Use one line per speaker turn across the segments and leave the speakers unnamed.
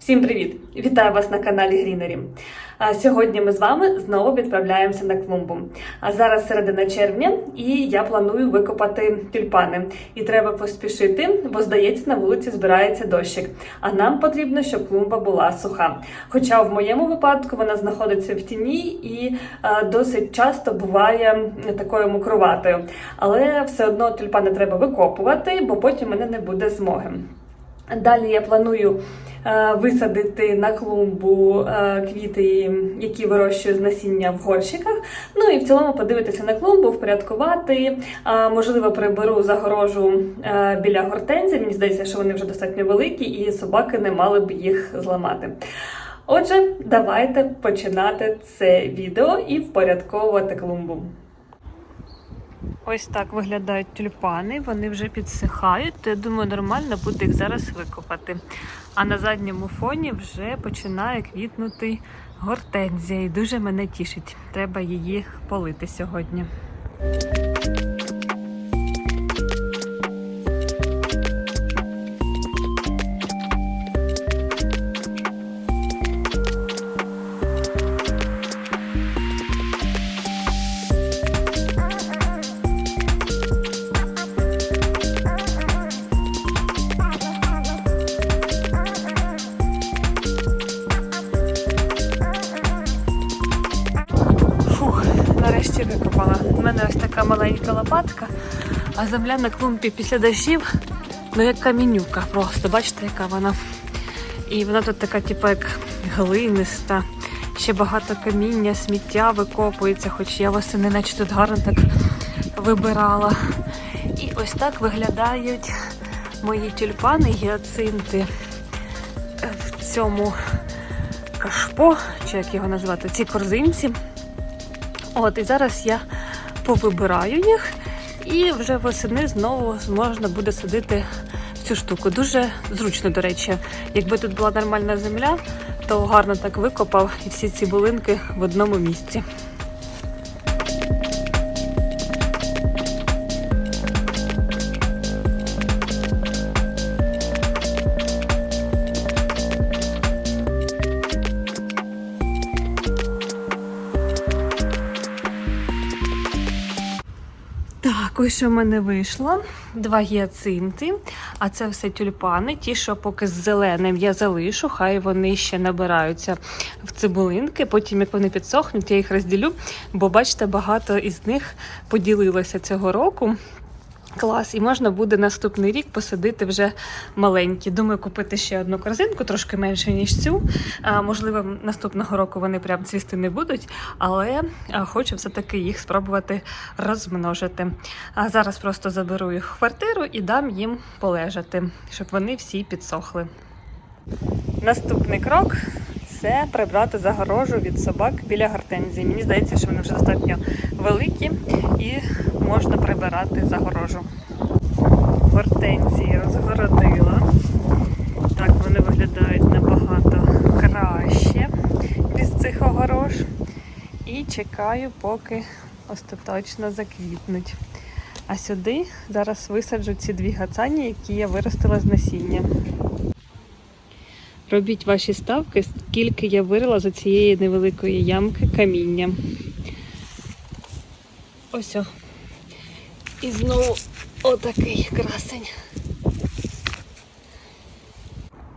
Всім привіт! Вітаю вас на каналі Грінері. Сьогодні ми з вами знову відправляємося на клумбу. А зараз середина червня, і я планую викопати тюльпани. І треба поспішити, бо здається, на вулиці збирається дощик. А нам потрібно, щоб клумба була суха. Хоча в моєму випадку вона знаходиться в тіні і досить часто буває такою мокроватою. Але все одно тюльпани треба викопувати, бо потім мене не буде змоги. Далі я планую висадити на клумбу е, квіти, які вирощую з насіння в горщиках. Ну і в цілому подивитися на клумбу, впорядкувати. Е, можливо, приберу загорожу е, біля гортензії. Мені здається, що вони вже достатньо великі, і собаки не мали б їх зламати. Отже, давайте починати це відео і впорядковувати клумбу. Ось так виглядають тюльпани, вони вже підсихають, я думаю, нормально буде їх зараз викопати. А на задньому фоні вже починає квітнути гортензія і дуже мене тішить. Треба її полити сьогодні. А земля на клумбі після дощів, ну як камінюка просто, бачите, яка вона. І вона тут така, типу, як глиниста. Ще багато каміння, сміття викопується, хоч я восени наче тут гарно так вибирала. І ось так виглядають мої тюльпани, гіацинти в цьому кашпо, чи як його назвати, в цій корзинці. От, і зараз я повибираю їх, і вже восени знову можна буде садити цю штуку. Дуже зручно, до речі. Якби тут була нормальна земля, то гарно так викопав і всі ці булинки в одному місці. Ось що в мене вийшло. Два гіацинти, а це все тюльпани. Ті, що поки з зеленим я залишу, хай вони ще набираються в цибулинки. Потім, як вони підсохнуть, я їх розділю, бо бачите, багато із них поділилося цього року. Клас, і можна буде наступний рік посадити вже маленькі. Думаю, купити ще одну корзинку, трошки менше, ніж цю. А, можливо, наступного року вони прям цвісти не будуть, але хочу все-таки їх спробувати розмножити. А зараз просто заберу їх в квартиру і дам їм полежати, щоб вони всі підсохли. Наступний крок це прибрати загорожу від собак біля гортензії. Мені здається, що вони вже достатньо великі і можна прибирати загорожу. Гортензії розгородила. Так вони виглядають набагато краще без цих огорож. І чекаю, поки остаточно заквітнуть. А сюди зараз висаджу ці дві гацані, які я виростила з насіння. Робіть ваші ставки, скільки я вирила з цієї невеликої ямки каміння. Ось о. І знову отакий красень.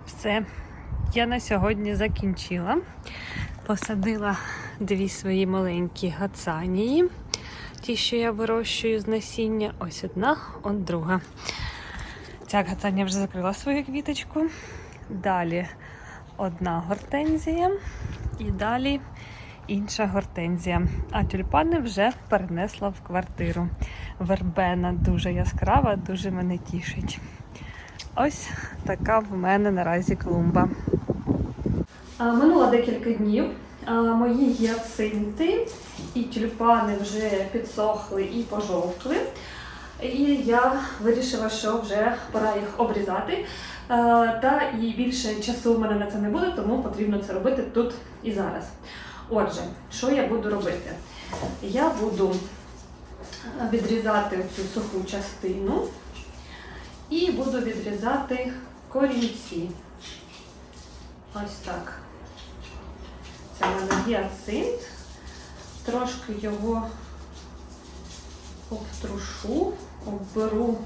Все, я на сьогодні закінчила. Посадила дві свої маленькі гацанії. Ті, що я вирощую з насіння. Ось одна, от друга. Ця гацанія вже закрила свою квіточку. Далі одна гортензія і далі інша гортензія. А тюльпани вже перенесла в квартиру. Вербена дуже яскрава, дуже мене тішить. Ось така в мене наразі клумба. Минуло декілька днів. Мої гіацинти і тюльпани вже підсохли і пожовкли. І я вирішила, що вже пора їх обрізати. Е, Та і більше часу в мене на це не буде, тому потрібно це робити тут і зараз. Отже, що я буду робити? Я буду відрізати цю суху частину і буду відрізати корінці. Ось так. Це в мене гіацинт. Трошки його обтрушу, обберу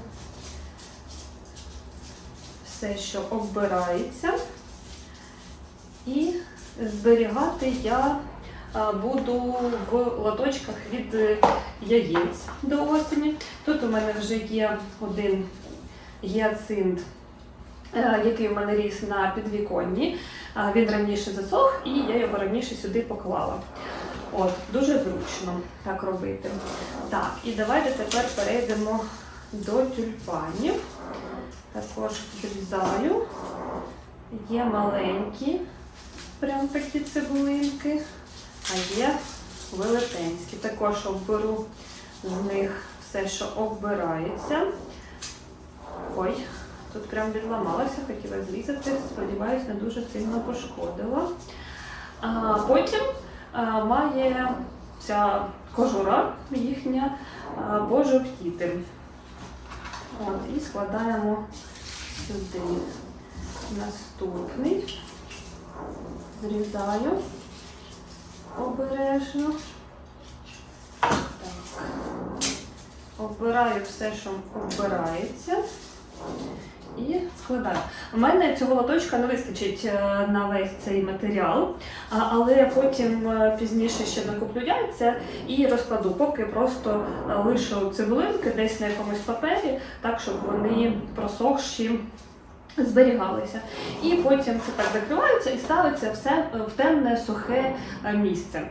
все, що оббирається. І зберігати я буду в лоточках від е, яєць до осені. Тут у мене вже є один гіацинт, е, який у мене ріс на підвіконні. Він раніше засох і я його раніше сюди поклала. От, дуже зручно так робити. Так, і давайте тепер перейдемо до тюльпанів. Також відрізаю. Є маленькі, прям такі цибулинки, а є велетенські. Також оберу з них все, що оббирається. Ой, тут прям відламалася, хотіла зрізати, сподіваюсь, не дуже сильно пошкодила. А потім а, має ця кожура їхня пожовтіти. От, і складаємо сюди наступний. Зрізаю обережно. Так. Обираю все, що обирається. І складаю. У мене цього лоточка не вистачить е, на весь цей матеріал, але потім е, пізніше ще накуплю яйця і розкладу, поки просто лишу цибулинки десь на якомусь папері, так щоб вони просохші зберігалися. І потім це так закривається і ставиться все в темне сухе е, місце.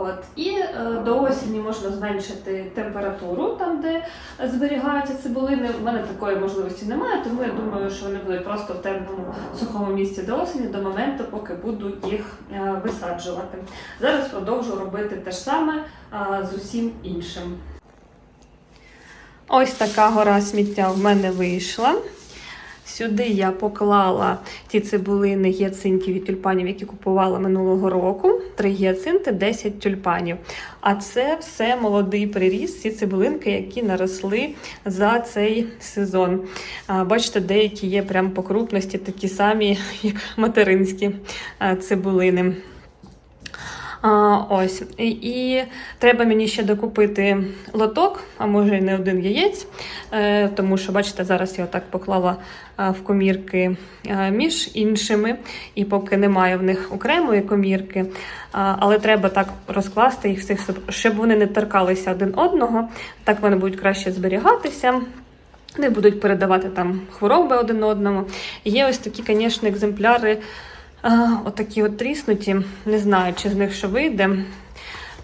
От. І е, до осені можна зменшити температуру там, де зберігаються цибулини. У мене такої можливості немає, тому я думаю, що вони будуть просто в темному сухому місці до осені, до моменту, поки буду їх е, висаджувати. Зараз продовжу робити те ж саме е, з усім іншим. Ось така гора сміття в мене вийшла. Сюди я поклала ті цибулини гіацинтів і тюльпанів, які купувала минулого року. Три гіацинти, 10 тюльпанів. А це все молодий приріст, ці цибулинки, які наросли за цей сезон. Бачите, деякі є прям по крупності, такі самі, як материнські цибулини. А, ось. І, і треба мені ще докупити лоток, а може і не один яєць, е, тому що, бачите, зараз я отак поклала е, в комірки е, між іншими, і поки немає в них окремої комірки, а, але треба так розкласти їх всіх, щоб- вони не торкалися один одного, так вони будуть краще зберігатися. Не будуть передавати там хвороби один одному. Є ось такі, звісно, екземпляри, отакі от тріснуті. Не знаю, чи з них що вийде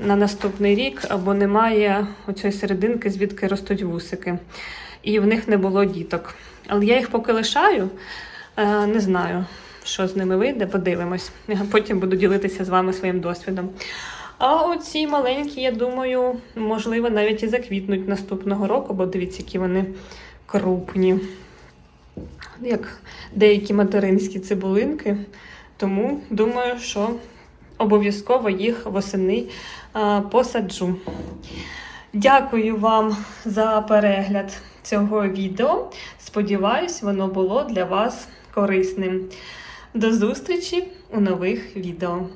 на наступний рік, або немає оцієї серединки, звідки ростуть вусики. І в них не було діток. Але я їх поки лишаю, е, не знаю, що з ними вийде, подивимось. Потім буду ділитися з вами своїм досвідом. А оці маленькі, я думаю, можливо, навіть і заквітнуть наступного року, бо дивіться, які вони крупні. Як деякі материнські цибулинки. Тому думаю, що обов'язково їх восени посаджу. Дякую вам за перегляд цього відео. Сподіваюсь, воно було для вас корисним. До зустрічі у нових відео.